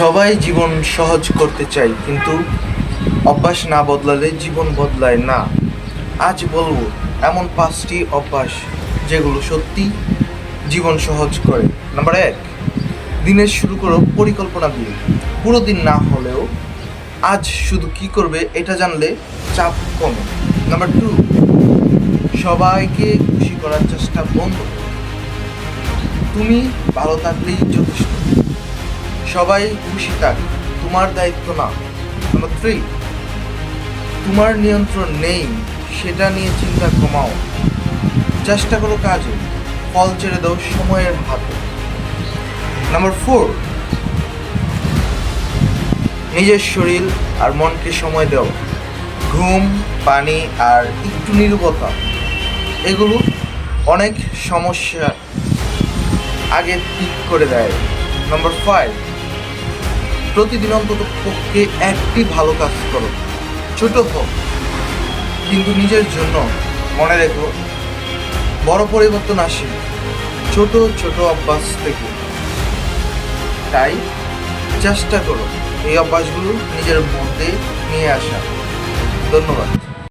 সবাই জীবন সহজ করতে চাই, কিন্তু অভ্যাস না বদলালে জীবন বদলায় না। আজ বলব, এমন পাঁচটি অভ্যাস যেগুলো সত্যি জীবন সহজ করে। নাম্বার এক, দিনের শুরু করো পরিকল্পনা দিয়ে পুরো দিন না হলেও আজ শুধু কি করবে এটা জানলে চাপ কমে। নাম্বার টু, সবাইকে খুশি করার চেষ্টা বন্ধ তুমি ভালো থাকলেই যথেষ্ট। সবাই খুশি থাক, তোমার দায়িত্ব না। নাম্বার থ্রি তোমার নিয়ন্ত্রণ নেই, সেটা নিয়ে চিন্তা কমাও। চেষ্টা করো কাজে, ফল ছেড়ে দাও সময়ের হাতে। নাম্বার ফোর নিজের শরীর আর মনকে সময় দাও। ঘুম, পানি আর একটু নিরবতা, এগুলো অনেক সমস্যা আগে ঠিক করে দেয়। নাম্বার ফাইভ প্রতিদিন অন্তত পক্ষে একটি ভালো কাজ করো। ছোট হোক, কিন্তু নিজের জন্য মনে রেখো, বড় পরিবর্তন আসে ছোট ছোট অভ্যাস থেকে। তাই চেষ্টা করো এই অভ্যাসগুলো নিজের মধ্যে নিয়ে আসা। ধন্যবাদ।